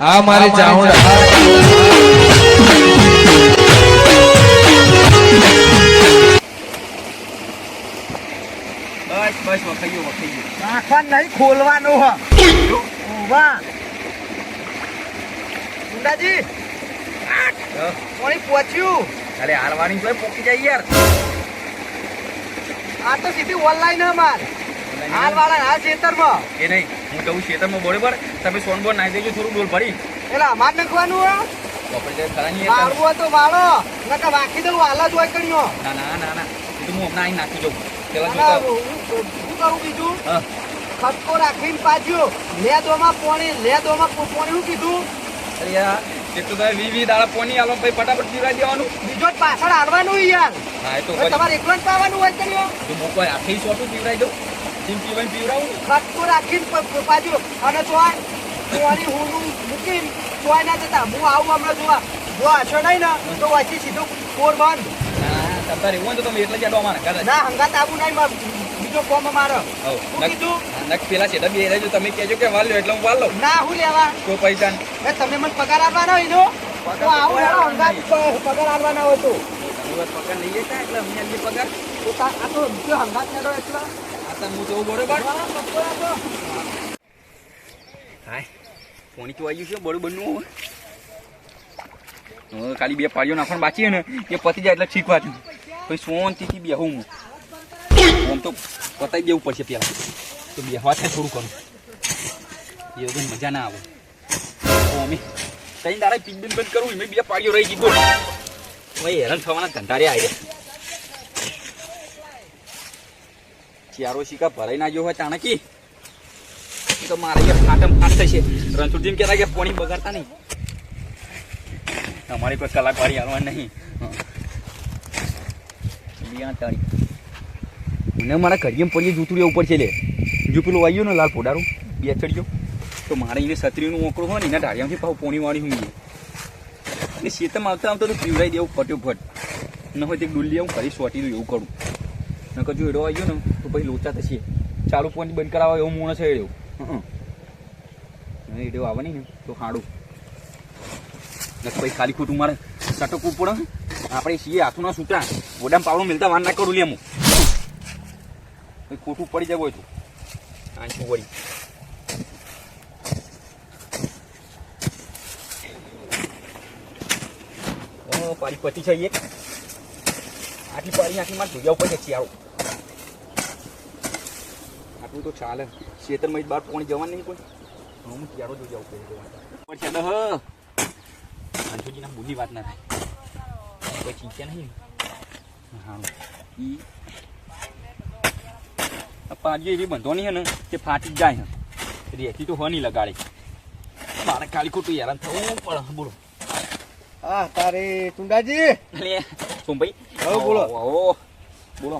હા મારી ચાઉંડા બસ બસ વખાઈ વખાઈ ગયો નહીં ખોલવાનું હ. ઊભા. ગુંડાજી કોણી પહોંચ્યું અરે હાલવાની તો પોકી જાય યાર. આ તો સીધી ઓનલાઈન હ માર હાલ વાળા હાલ ખેતરમાં. એ નહીં હું કહું ખેતરમાં બરોબર તમે સોન બોન નાખી દેજો થોડું ડોલ ભરી. એટલે અમાર નાખવાનું હ. મારવું તો વાળો. નકર વાકી દઉં હાલ જ હોય કર્યો ના ના ના ના. એ તો હું હમણાં અહીં નાખી દઉં. પેલા જોતા શું કરું બીજું? હા. રાખીને પાછ્યો લે લેદોમાં પોણી લેદોમાં પો- પોણી શું કીધું? અરે યાર તો તમે વી વી દાડા પોની આલો ભાઈ ફટાફટ પીવા દેવાનું. બીજો પાછળ હાલવાનું યાર. હા એ તો તમારે એકલો જ પાવાનું હોય કણ્યો તો હું આખી સોટું પીવડાવી દઉં? જેમ પીવાય પીવડાવું? ખટકો રાખીને પ- પ- અને ચોય પોણી હુંનું મૂકીને ચોય ના જતા. હું આવું હમણાં જોવા. જો આછો નહીં ને તો વાંચી સીધું કોર બંધ. ના એવું તો તમે એટલે જ અમારે ઘરે ના હંગાત આવું નહીં બીજો કોમ અમારો. નક- કીધું? હા, નક પેલા છેડા બે રહેજો તમે કહેજો કે વાલ લો એટલે હું વાલ ના હું લેવા. તો પૈસા એ તમે મને પગાર આપવાનો એનો તો આવું હેડો હંગાત પગાર આપવાના હતો તો. પગાર લઈએ તા એટલે અમને પગાર? તો તા- આ તો બીજો હંગાત હેડો એટલે. તો હું તો બરોબર. હાય પોણી તો આવ્યું છે બરોબરનું હવે. ખાલી બે પાડીઓ નાખવાનું બાકી છે ને એ પતી જાય એટલે ઠીક વાત પછી શાંતિથી બેહું હું. આમ તો પતાવી દેવું પડશે પેલા તો બેહવા થાય થોડું ઘણું એ વગર મજા ના આવે. અમે કઈ દાડા પીક બંધ કરવું એમાં બે પાડીઓ રહી ગઈ હવે હેરાન થવાના ધંધા રે આવ્યા ચારો શીકા ભરાઈ ના ગયો હોય ચાણકી. તો મારે કે ફાટમ ફાટ થશે. રણછોડજી કહેતા કે પોણી બગાડતા નહીં. તમારી કોઈ કલાકારી આવવા નહીં. મને મારા ઘડીએ પડી જૂતડીઓ ઉપર છે લે. જો પેલું આવ્યું ને લાલ પોડારું બે ચડ્યો તો મારે એને છત્રીનું ઓકળું હોય ને, એના ઢાળિયામાંથી પાછું પોણી વાળી હું અને શેતમાં આવતા આવતા તો પીવડાઈ દેવું ફટ્યો ફટ ન હોય તે ડુલ્લી હું ફરી સોટી દઉં એવું કરું. નકર જો એડો આવ્યો ને, તો પછી લોચા થશે. ચાલુ પોઈન્ટ બંધ કરાવો એવું મૂળ છે એડો. એડો આવે નહીં ને, તો હાડું નકર પછી ખાલી ખોટું મારે સટકવું પડે આપણે છીએ હાથું ના છૂટા ઓડામ પાવડું મિલતા વાર ના કરું લે હું ખોટું પડી જાય હોય તો આંચું વળી પારી પતી છે એક. આટલી પાડી આટલી મારે ધોયા ઉપર છે આવું આટલું તો ચાલે. ખેતરમાં બહાર પોણી જવાનું નહીં કોઈ. હું ક્યારો જોઈ જાઉં પણ છે હ અંશુજીના બુદ્ધિ વાત ના થાય. કોઈ ચીજ નહીં. હા ઈ પાજી એવી બંધો નહીં હે ને તે ફાટી જાય હે. રેતી તો હો નહીં લગાડે. મારે ખાલી ખોટું હેરાન થવું પડે. બોલો. હા તારે ટુંડાજી. લે સોમભાઈ. હવે બોલો. આવો બોલો.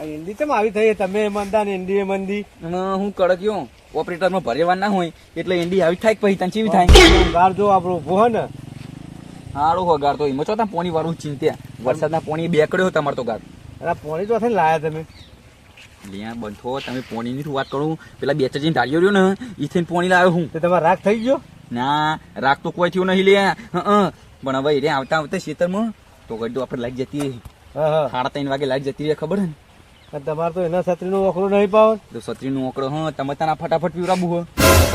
હિન્દી કેમ આવી થઈ તમે મંદા ને હિન્દી મંદી. હું કડક્યો. ઓપરેટરમાં ભરેવા ના હોય એટલે હિન્દી આવી થાય પછી તને ચીવી થાય? ગાર જો આપણો ઊભો ને. ને સારું ગાર તો એમાં ચોથા પોણી વાળું ચિંત્યા વરસાદના પોણી બેકડ્યો તમાર તો ગાર. અરે પોણી તો લાયા તમે. લ્યા બંધો તમે પોણીની તો વાત કરું? પેલા બે ચાર ઢાળ્યો રહ્યો ને ઈ થઈને પોણી લાવ્યો હું. તે તમારે રાખ થઈ ગયો? ના રાખ તો કોઈ થયું નહીં લે. હં પણ હવે એ આવતા આવતા ખેતરમાં તો ગડ્ડો આપણે લાઈટ જતી રહી. હા હા. સાડા ત્રણ વાગે લાઈટ જતી રહે ખબર હે ને? તમારે તો એના છત્રીનો વખરો નહીં પાવ. તો સત્રીનું ઓકડો હા તમે તાના ફટાફટ પીવડાવું હો.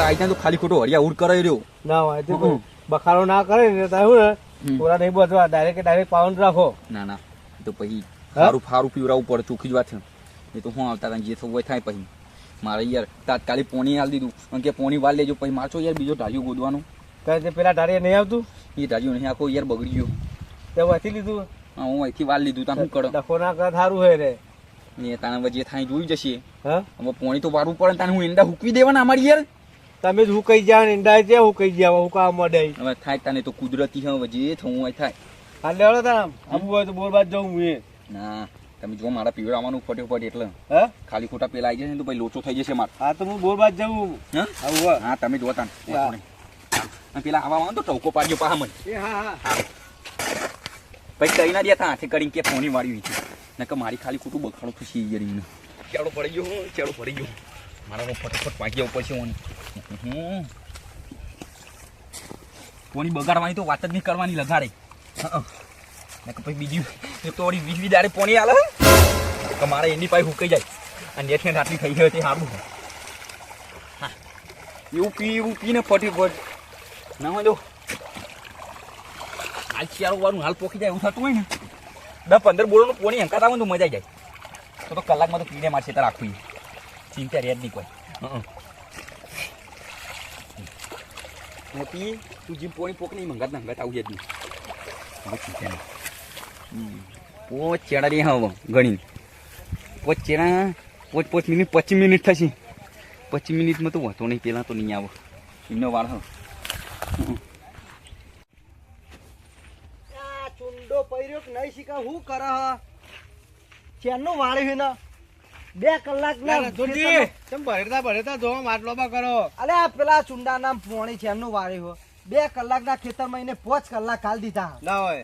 આઈ ત્યાં તો ખાલી ખોટો હરિયા ઉડ કરાઈ રહ્યો. ના હોય તો બખારો ના કરે ને તો એવું પૂરા નહીં બધવા ડાયરેક્ટ ડાયરેક્ટ પાવન રાખો. ના ના તો પછી સારું ફારું પીવરાવું પડે ચોખ્ખી જ વાત છે. એ તો હું આવતા જે થવું થાય પછી. મારે યાર તાત્કાલિક પોણી હાલ દીધું. કારણ કે પોણી વાળ લેજો પછી મારશો યાર બીજો ઢાળિયું ગોદવાનું. કારણ કે પેલા ઢાળિયા નહીં આવતું? એ ઢાળિયું નહીં આખો યાર બગડી ગયો. તે વાંચી લીધું? હા હું અહીંથી વાલ લીધું તાં શું કરો? ડખો ના કરે સારું હે રે? ને તાને વજે થાય જોઈ જશે. હા? હવે પોણી તો વારવું પડે તાને હું ઈંડા હુકવી દેવાના અમારી યાર? તમે જ હું કઈ જાવ ને ઈંડા છે હું કઈ જાવ હું કામ મડે હવે થાય તાને તો કુદરતી હવે વજે થવું હોય થાય. હા લેવડો તારા આબુ હોય તો બાદ જાઉં હું ના તમે જો મારા પીવડાવવાનું ફટોફટ એટલે. હા? ખાલી ખોટા પેલા આવી જશે ને તો ભાઈ લોચો થઈ જશે મારે. હા તો હું બોર બાદ જાઉં. હા? હા તમે જોતા ને. પેલા આવા આવે તો ટોકો પાડજો પાહા મને. હા. હા. પછી કઈ ના દેતા, હાથે કરીને કે ફોની વાળી છે. નકર મારી ખાલી ખોટું બખાડો ખુશી યાર એમને. ચેડો પડી ગયો ચેડો પડી ગયો. મારા હું ફટાફટ પાકી ઉપર છે હું પોણી બગાડવાની તો વાત જ નહીં કરવાની લગાડે. નકર પછી બીજી તોડી વીસ વીસ દાડે પોણી આલે કે મારે એની પાસે હુકાઈ જાય. અને નેટ ને રાતની થઈ ગઈ, તે સારું હા. એવું પી, એવું પીને ફટી ફટ. ના હોય હાલ ચારો વાળું હાલ પોકી જાય એવું થતું હોય ને, દસ પંદર બોલોનું પોણી હંકાત આવે તો મજા આવી જાય. તો તો કલાકમાં તો પીને મારશે તાર આખું ચિંતા રેજ નહીં કોઈ. મોટી, તું જીમ પોણી પોક નહીં, મંગાત મંગાત આવું જ નહીં. હવે. પોચ ચેડા રે હા ગણી. પોચ ચેડા, પોચ પોચ મિનિટ, પચીસ મિનિટ થશે. પચીસ મિનિટમાં તો વાંધો નહીં, પહેલાં તો નહીં આવો. એમનો વાર હા આ ચુંડો પૈર્યો કે કરે હ? ચેનનું વાળી ને બે કલાક ના ભરતા તમે ભરેતા ભરેતા જોવા માટલો માં કરો. અરે આ પેલા ચુંડા નામ પોણી ચેનનું વાળ્યું હો બે કલાક ના ખેતરમાં એને પાંચ કલાક કાલ દીધા. ના હોય.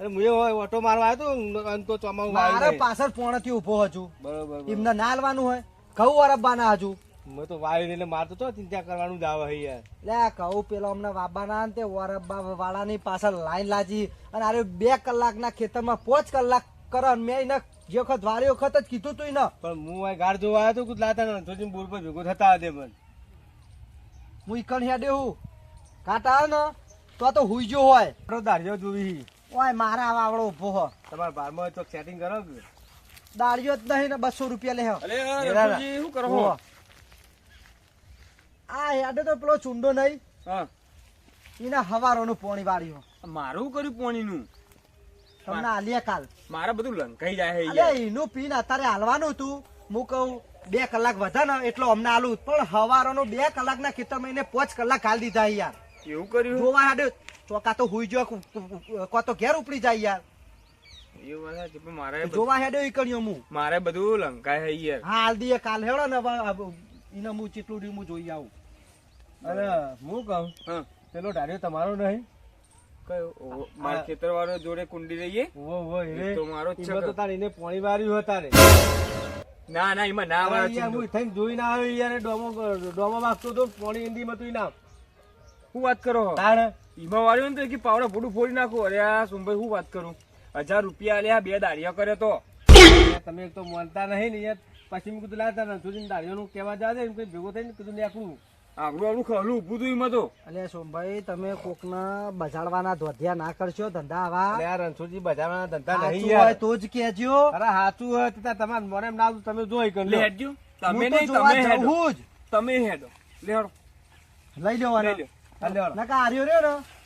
અરે મુએ હોય ઓટો મારવા આવ્યો તો અંત ચોમાવું મારે પાછળ પોણથી ઊભો હજુ. બરોબર બરોબર. એમને ના હાલવાનું હોય. ઘઉં અરબ્બાના હજુ. મેં તો વાવ્યું ને મારતો તો ચિંતા કરવાનું જ આવે યાર. લે આ કહું પેલો અમને વાબાના ને તે વરબા વાળાની પાછળ લાઈન લાજી અને અરે બે કલાકના ખેતરમાં પાંચ કલાક કરે મેં એને જે વખત વાળી વખત જ કીધું તું ને પણ હું આ ગાડ જોવા આવ્યો તો કુદ લાતા ન થોડી બોર પર ભેગો થતા હતા પણ હું ઈકણ હેડે હું? કાંટા આવે ને તો તો હુઈ જો હોય. આપણો દાઢીઓ જોવી ઓય મારા વાવડો ઊભો હો. તમારા બારમાં તો સેટિંગ કરો દાળિયો જ નહીં ને બસો રૂપિયા લે અરે શું ઓહો. આ હેડે તો પેલો ચુંડો નહીં. હા. એના હવારોનું પોણી વાળ્યું. મારું કર્યું પોણીનું? તમને આલિયા કાલ. મારે બધું લંકાઈ જાય અલે એનું પીને અત્યારે હાલવાનું હતું હું કહું બે કલાક વધારે ને એટલો અમને આલું. પણ હવારોનું બે કલાકના ખેતર એને પાંચ કલાક હાલ દીધા યાર. એવું કર્યું? જોવા હાડે તો તો હુઈ જો કો તો ઘેર ઉપડી જાય યાર. જોવા હેડે ઈ કર્યો હું. મારે બધું લંકાય યાર. હા હાલ દઈએ કાલ હેડો ને એને હું ચીટલું હું જોઈ આવું. અરે હું કહું પેલો ઢાર્યો તમારો નહીં. કયો? મારા ખેતર વાળો જોડે કુંડી રહીએ? ઓહો ઓહો એ તો મારો જ છે એમાં તો તારે એને પોણી વાર્યું હતા રે ના ના એમાં ના હું થઈને જોઈ ના આવ્યો યાર ડોમો ડોમો વાગતો તો પોણી ના. હું વાત કરો? ઈમાં વાળ્યો ને તો કે પાવડા ફોડું ફોડી નાખો. અરે આ સુંભાઈ શું વાત કરું? હજાર રૂપિયા લે બે દાળિયા કરે તો. તમે એક તો માનતા નહીં ને યાર. પછી મેં કીધું લાતા ને તું દાડીઓનું કહેવા જા દે એમ કઈ ભેગો થઈને કીધું લેખું આગળ આગળ ખલું ઊભું તું એમાં તો. અલે સોમભાઈ તમે કોકના બજાડવાના ધોધિયા ના કરશો ધંધા આવા. યાર રણછોડજી બજાડવાના ધંધા નહીં યાર. તો જ કહેજો. અરે સાચું હોય તો તમાર તમારે મને એમ ના તમે જોઈ કરી લે હેડજો. તમે નહીં તમે હેડો. તમે હેડો. લે હેડો. લઈ લેવાનો. લઈ લે. નકા આર્યો રહ્યો ને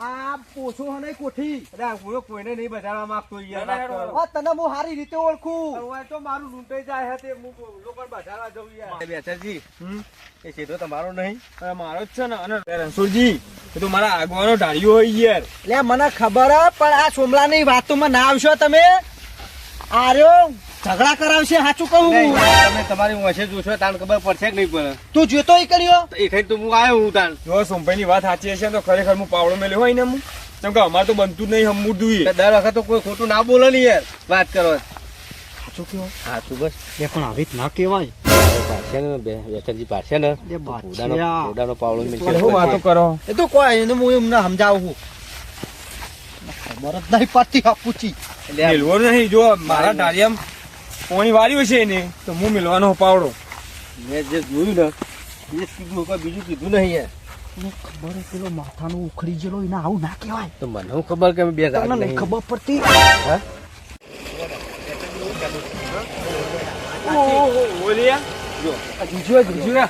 આ પોછો હને કોઠી. અરે હું કોઈને નહીં બજારવા માંગતો યાર ના, ના, ના, વાત આ તને હું હારી રીતે ઓળખું. તો મારું લૂંટાઈ જાય છે તે હું લોકો બજારવા જવું યાર. બેચાજી એ સીધો તમારો નહીં મારો જ છે ને અને રણછોડજી એ તો મારા આગવાનો ઢાળ્યો હોય યાર. લે મને ખબર હે, પણ આ સોમલાની વાતોમાં ના આવશો તમે? આર્યો ઝઘડા કરાવશે સાચું કહું. નહીં, તમે તમારી વચ્ચે જોશો તાણ ખબર પડશે કે નહીં પડે. તું જોતો ઈ કર્યો? એ ખાઈ તો હું આવ્યો હું તાણ. જો સોમભાઈ ની વાત સાચી હશે તો ખરેખર હું પાવડો મેલ્યો હોય ને હું કેમ કે અમારે તો બનતું જ નહીં હમું દુઈ દર વખત તો કોઈ ખોટું ના બોલે ને યાર વાત કરો. સાચું કેવો હા બસ. એ પણ આવી ના કહેવાય. પાછે ને બે વેચનજી પાછે ને. પાવડો અરે શું વાતો કરો. એ તો કોઈ એને હું એમને સમજાવું ખબર જ નહીં પડતી હાપુચી મેલવો નહીં જો મારા ઢાળિયામાં પોણી વાળ્યું છે ને તો હું મેલવાનો પાવડો મેં જે જોયું ને એ કીધું કોઈ બીજું કીધું નહીં યાર ખબર હે પેલો માથાનું ઉખડી ગયેલો એને આવું ના કહેવાય તો મને હું ખબર કે બે તમને નહીં ખબર પડતી બોલિયા જોજો જીજુ આ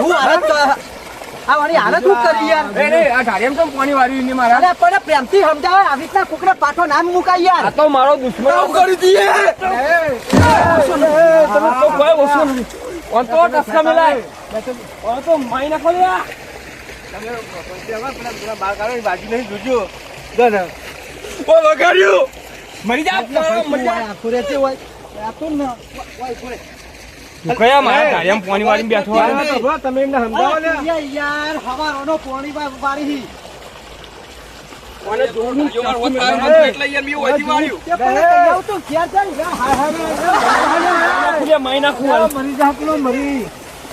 હું હાલત આ કરી યાર ઢાળિયામાં તો ને મારા પણ પ્રેમથી સમજાવે આવી રીતના કોકને પાછો નામ મુકાય યાર આ મારો દુશ્મન કરી દીએ ઓન તો ટસકા મેલાય ઓન તો માઈ નાખો લ્યા તમે પેલા પેલા બાર કાઢો એની નહીં જોજો જો ઓ વગાડ્યું મરી જા મરી જા આખું રહેતી હોય આ તો ન હોય, હોય. કયા મારા ધારિયામાં પાણી વાળી બેઠો તમે એમને સમજાવો યાર હવારોનો પોણી વાળી હી. અને જોરનું ચાર વખત આવ્યો એટલે યાર મેં ઓયથી વાળ્યું. તે પણ કહી આવું તું ઘેર જઈને. હાય હાય હાય, હાય, હાય, હાય. એટલે માઈ નાખું મરી જા પેલો મરી.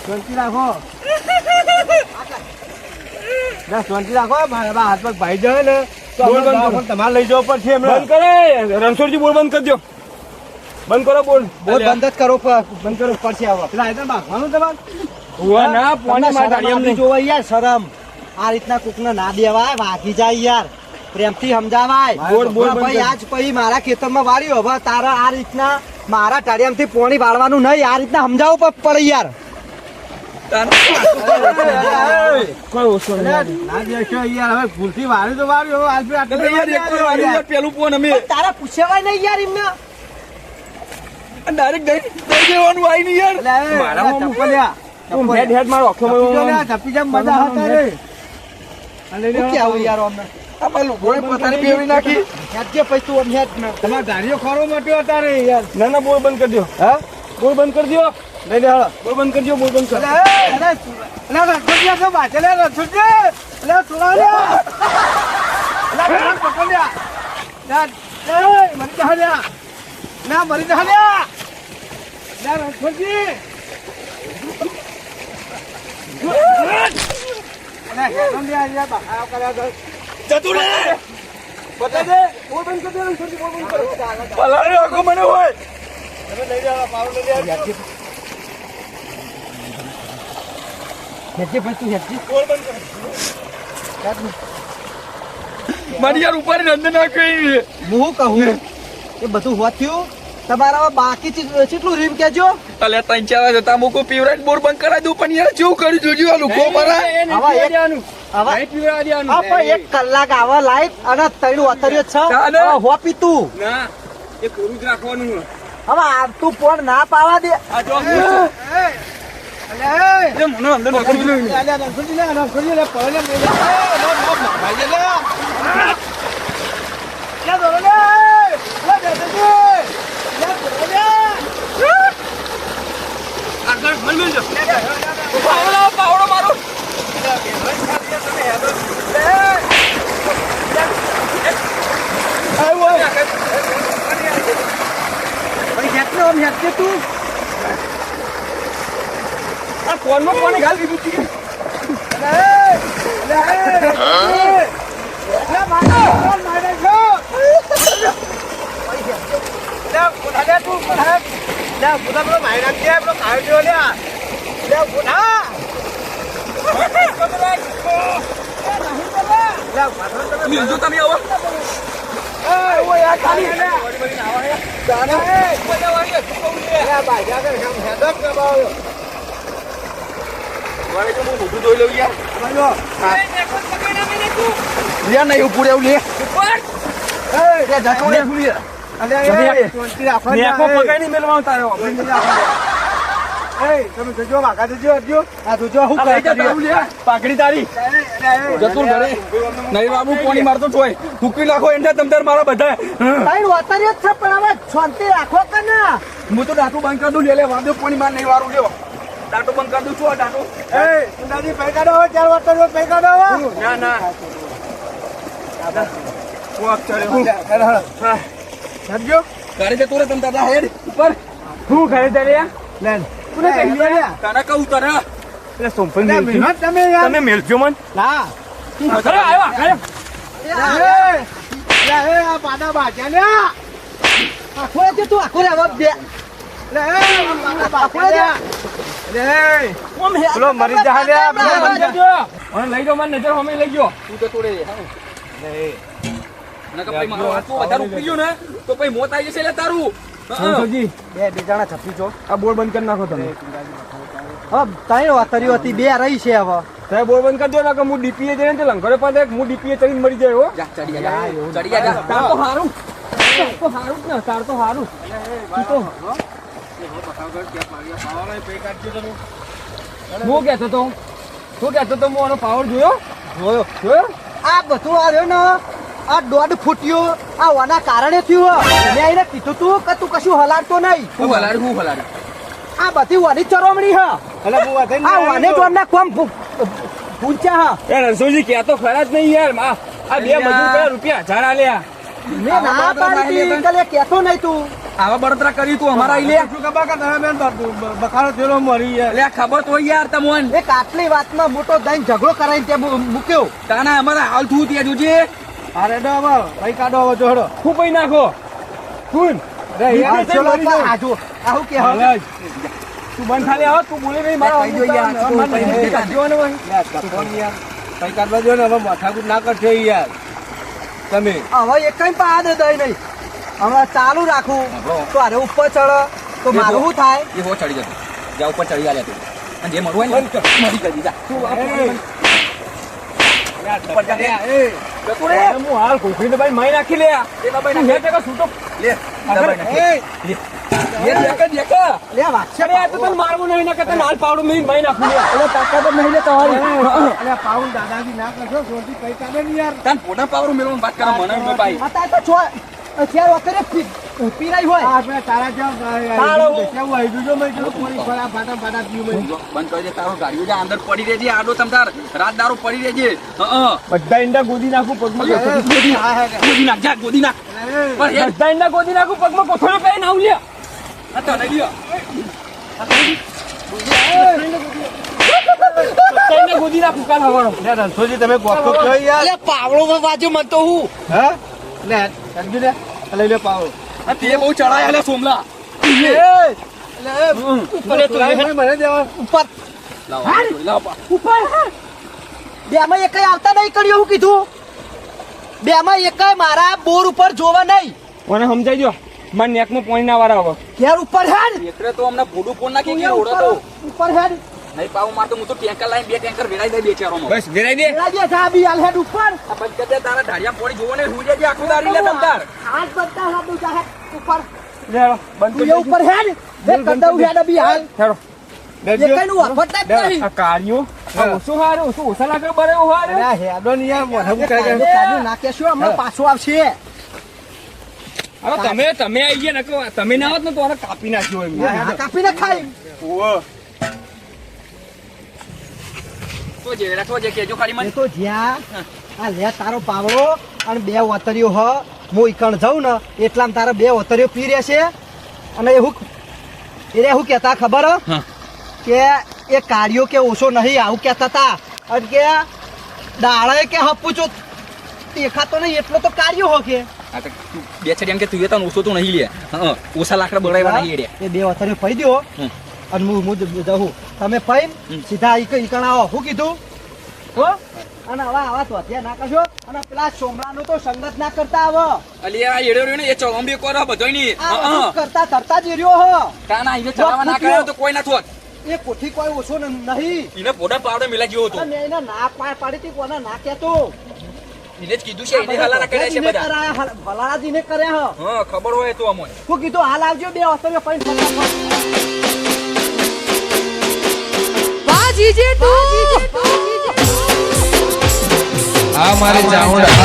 શાંતિ રાખો. ના શાંતિ રાખો. મારા હાથ પગ ભાઈ જાય ને બોલ બંધ તમારે લઈ જવો પડશે બંધ કરે. રણછોડજી બોલ બંધ કરી દો બંધ કરો બોલ. બોલ બંધ જ કરો બંધ કરો પડશે હવે પેલા આયતર બાંધવાનું તમારે? ના પાણી. જોવે યાર શરમ. આ રીતના કોકને ના દેવાય વાગી જાય યાર. પ્રેમથી સમજાવાય. બોલ, બોલ, ભાઈ આજ પછી મારા ખેતરમાં વાળ્યું. હવે તારા આ રીતના મારા ટાળિયામથી પોણી વાળવાનું નહીં. આ રીતના સમજાવવું પડે યાર. તારા પૂછેવાય નહીં યાર એમને. ડાયરેક્ટ દઈ દઈ દેવાનું આઈ નહીં યાર. મારા તું હેડ હેડ મારો આંખો મજા હતા રે અને લઈ શું લે, કેવું યાર અમને પોતાની નાખી આમ ને તમારા ગાડીઓ ખરો મટ્યો હતા યાર ના ના બોલ બંધ કરી દો હા બોલ બંધ કરી દો લઈ લે હળો બોલ બંધ કરી દો બોલ બંધ કર એ, અલે, અલે, રણછોડજી આ બાજે લે, રણછોડજી. અલે, થોડા લે. અલે, થોડા પકડ લે. લે, એ, મરી જા લે. લે, મરી જા લે. હેરાન લે, આ બહાર કર્યા. જતું રે બતા દે. બોલ બંધ કર દે, રણછોડજી, બોલ બંધ કર. પલાળ્યો આખો મને હોય તમે લઈ જાઓ, પાવડો લઈ જાઓ. હેડ જે પછી તું હેડ જે. મારી યાર ઉપર અંદર નાખી હું શું કહું એ બધું હોત થયું તમારા બાકી કેટલું રીમ કેજો અલે ત્રણ ચાર જતા મૂકો પીવરાજ બોર બંધ કરાવી દઉં પણ યાર જેવું કરી જોજો આ કો મારા આવા એક- દેવાનું. પણ કલાક આવા લાઈટ અને તૈણું અતર્યો છે ચાલે. હવે હોપી તું ના એ પૂરું જ રાખવાનું હવે આ તું પણ ના પાવા દે આ જો એ, અલે, મને અંદર નાખી દઉં. લે, લે, રણછોડજી, લે, રણછોડજી, લે, પડો, લે, ભાઈ, લે. લે, દોરો, લે. લે, રણછોડજી. લે, દોરો, લે. આગળ મન મેલજો. પાવડો મારો તું આ ફોનમાં કોને ગાલ દીધું છે? લે, લે, લે. લે, મારો, ફોન મારે છો. લે, બુઢા, લે, તું, બુઢા. લે, બુઢા, પેલો ભાઈ નાખજે, પેલો જેવો, લે. લે. લે, પાછળ તમે આવો. નહીં ઉપર એવું લે. એ, પકડી તારે. જતું ઘરે નહીં બાબુ મારતો જ હોય. નાખો એને તમ તાર મારા બધા અતર્યો જ છે પણ હવે શાંતિ રાખો કે ના? હું તો ડાટું બંધ કરી દઉં લે વાંધો પાણી માર નહીં વારું લ્યો. ડાટું બંધ કરી દઉં છું ડાટું એ, સુંદરજી, પૈ કાઢો, હો, ચાર વાટો જો, પૈ ના ના લે, હટજો. ઘરે જતો રે તમે દાદા હેડ ઉપર હું ઘરે યાર? લે, કોને કહી દે, લે. તને કહું તને એટલે સોમપલ લે, તમે યાર. તમે મેલજો મન ના. ઘરે આવ્યો ઘરે લે, લે, એ, આ પાડા બાજ્યા, લે. આખો જે તું આખો રે હવે બે લે, પાડા લે. લે. મરી જા, લે, લઈ જો મને નજર અમે લઈ ગયો તું જતો રે નકર મારો હાથ વધારે ઉપડી ગયો ને તો પછી મોત આવી જશે લે તારું. હા. બે બે જણા છપી છો. આ બોર બંધ કરી નાખો તમે. હવે ત્રણ અતર્યો હતી બે રહી છે હવે. સાહેબ બોર બંધ કરી દો ને કે હું ડીપીએ જઈને તે લંગરે પાસે હું ડીપીએ ચડીને મરી જાય હો. જા ચડી જા ચડી જા જા. તાર તો હારું. તો હારું જ ને તાર તો હારું. તું તો હું કહેતો તો શું કહેતો તો હું આનો પાવર જોયો? જોયો. જોયો? આ બધું આવ્યો ને આ દોઢ ફૂટ્યો આ વાના કારણે થયું મેં એને કીધું તું કે તું કશું હલાડતો નહીં. હું હલાડી હું હલાડી. આ બધી વાની ચરોમણી હા. એટલે હું વાત આ વાને અમને કોમ હા. એ યાર કે તો ખરા જ નહીં યાર આ આ બે મજૂર કયા રૂપિયા હજાર આલ્યા? મેં ના પાડી હતી, કલે કહેતો નહીં તું. આવા બળતરા કરી તું અમારા આઈ લે શું ખબર કે તમે બેન બખાડો થયેલો મરી યાર એટલે ખબર તો હોય યાર તમોન. એક આટલી વાતમાં મોટો દઈને ઝઘડો કરાઈને તે મૂક્યો. તાના અમારા હાલ થયું ત્યાં જોજે અરે ડો હવે ભાઈ કાઢો હવે જોડો. કઈ નાખો. ચલો તો હવે બંધ ખાલી આવો તું બોલે નહીં મારા ભાઈ. કાઢવા જો ને હવે માથાકૂટ ના કરશો યાર. તમે. હવે એક કઈ પા દે દઈ નહીં. હમણાં ચાલુ રાખું. તો અરે ઉપર ચડો. તો મારું શું થાય? એ હો ચડી જતો. જા ઉપર ચડી આલે તું. અને જે મળવું હોય ને મરી કરી. જા. તું ઉપર જા એ, જતો રે. હું હાલ તો ભાઈ નાખી લે. આ. એ દબાઈ તું નાખ. હે ટકા છૂટો. લે, દબાઈ એ, લે, દેખ, દેખ. લે વાગશે અરે તો તને મારવું નહીં ના કરતા હાલ પાવડો મેં મારી નાખું લે. એટલે જ નહીં લે તમારી. દાદાજી ના કરશો કાઢે ને યાર. તાન પોતા પાવર મેળવવાની વાત કરો મને ભાઈ. અત્યારે તો છો. અત્યારે વખતે પી- રહી હોય. આપણે તારા જેમ કેવું આવી ગયું જો મેં કીધું પોણી ફળા ફાટા ફાટા પીવું મેં. બંધ કરી દે તારો ગાડીઓ જા અંદર પડી રહેજે આડો તમતાર રાત દારૂ પડી રહેજે. હં, બધા ઈંડા ગોદી નાખું પગમાં. ગોદી નાખ જા ગોદી નાખ. પણ બધા ઈંડા ગોદી નાખું પગમાં કોથળો પહેરીને આવું લે આ લઈ લ્યો. ગોદી હવારો લે, રણછોડજી તમે ગોખો કયો યાર? એટલે પાવડો વાજો મન તો હું. હા? લે સમજી લે લઈ લે પાવો આ તે બહુ ચડાય લે સોમલા. મને તો મને દેવા. ઉપર. બે માં એકય આવતા નહીં કર્યું હું કીધું. બે માં એકય મારા બોર ઉપર જોવા નહીં. મને સમજાઈ દો મારા નેકમાં પાણી ના વાળા હવે. ઘેર ઉપર હેડ. એકરે તો અમને ભૂડું ફોન નાખી ઉપર ઓળો તો. ઉપર હેડ. નહીં પાવું માર તો હું તો ટેન્કર લાઈને બે ટેન્કર વેરાઈ દે બે ચારોમાં. બસ વેરાઈ દે. રાજ્ય જા બી હાલ હેડ ઉપર. આ બંધ કરી દે તારા ઢાળિયા પોડી જોવો ને હું જે આખું દારી લે બધા ઉપર. લે બંધ ઉપર હેડ. બે કંદવ હેડ. બી હાલ? હેડો. નું ને તમે તમે આઈ ગયા નકો તમે ના આવત ને તો કાપી નાખ્યો ઓહો. તો જે રાખો જે કેજો ખાલી મને. તો જ્યાં આ લે તારો પાવડો અને બે વતરીઓ હ. હું ઈકણ જાઉં ને એટલામાં તારા બે વતરીઓ પી રહેશે. અને એવું એ હું કહેતા ખબર? હ? કે એ કાર્યો કે ઓછો નહીં આવું કહેતા હતા. અને કે દાળે કે હપુચો દેખાતો નહીં એટલો તો કાર્યો હો કે. તો તું બે છડી એમ કે તું એ તને ઓછો તો નહીં લે. ઓછા લાકડા બળાવ્યા નહીં એ બે વતરીઓ પડી દો અને હું હું જઉં. તમે પઈ સીધા ઈક ઈકણ આવો. શું કીધું? હો? અને આવા આવા તો ના કરશો. અને પેલા સોમલાનું તો સંગત ના કરતા આવો. અલી આ એડો રહ્યો ને એ ચોગંબી કરો બધોયની. કરતા તરતા જ રહ્યો હ. કાના એને ચડાવવા ના કર્યો તો કોઈ ના થોત. એ કોઠી કોઈ ઓછો નહીં. એને પોડા પાવડે મિલા ગયો હતો. અને એને ના પાડ પાડી હતી કોને ના એને જ કીધું છે એને હાલા ના કર્યા છે બધા. કર્યા હ. હા ખબર હોય તો અમોને. શું કીધું હાલ આવજો બે ફટાફટ વાહ જીજે તું. આ મારી ચામુંડા.